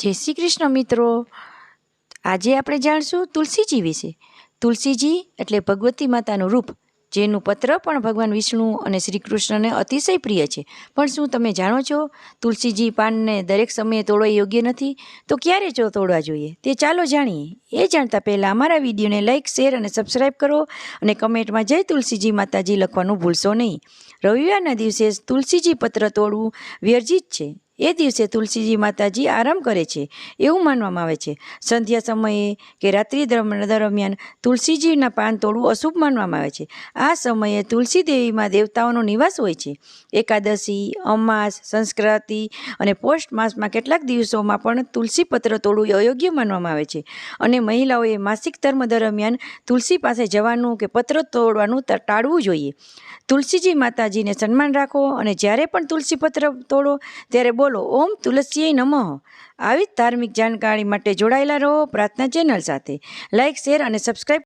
જય શ્રી કૃષ્ણ મિત્રો. આજે આપણે જાણશું તુલસીજી વિશે. તુલસીજી એટલે ભગવતી માતાનું રૂપ, જેનું પત્ર પણ ભગવાન વિષ્ણુ અને શ્રી કૃષ્ણને અતિશય પ્રિય છે. પણ શું તમે જાણો છો, તુલસીજી પાનને દરેક સમયે તોડવા યોગ્ય નથી? તો ક્યારે જો તોડવા જોઈએ? તે ચાલો જાણીએ. એ જાણતા પહેલાં અમારા વિડીયોને લાઇક શેર અને સબસ્ક્રાઈબ કરો અને કમેન્ટમાં જય તુલસીજી માતાજી લખવાનું ભૂલશો નહીં. રવિવારના દિવસે તુલસીજી પત્ર તોડવું વ્યર્જિત છે. એ દિવસે તુલસીજી માતાજી આરામ કરે છે, એવું માનવામાં આવે છે. સંધ્યા સમયે કે રાત્રિ દરમ- દરમિયાન તુલસીજીના પાન તોડવું અશુભ માનવામાં આવે છે. આ સમયે તુલસી દેવીમાં દેવતાઓનો નિવાસ હોય છે. એકાદશી, અમાસ સંસ્કૃતિ અને પોષ માસમાં કેટલાક દિવસોમાં પણ તુલસી પત્ર તોડવું અયોગ્ય માનવામાં આવે છે. અને મહિલાઓએ માસિક ધર્મ દરમિયાન તુલસી પાસે જવાનું કે પત્ર તોડવાનું ટાળવું જોઈએ. તુલસીજી માતાજીને સન્માન રાખો અને જ્યારે પણ તુલસી પત્ર તોડો, ત્યારે બોલો, ઓમ તુલસીએ નમઃ. આવી ધાર્મિક જાણકારી માટે જોડાયેલા રહો પ્રાર્થના ચેનલ સાથે. લાઇક શેર અને સબસ્ક્રાઈબ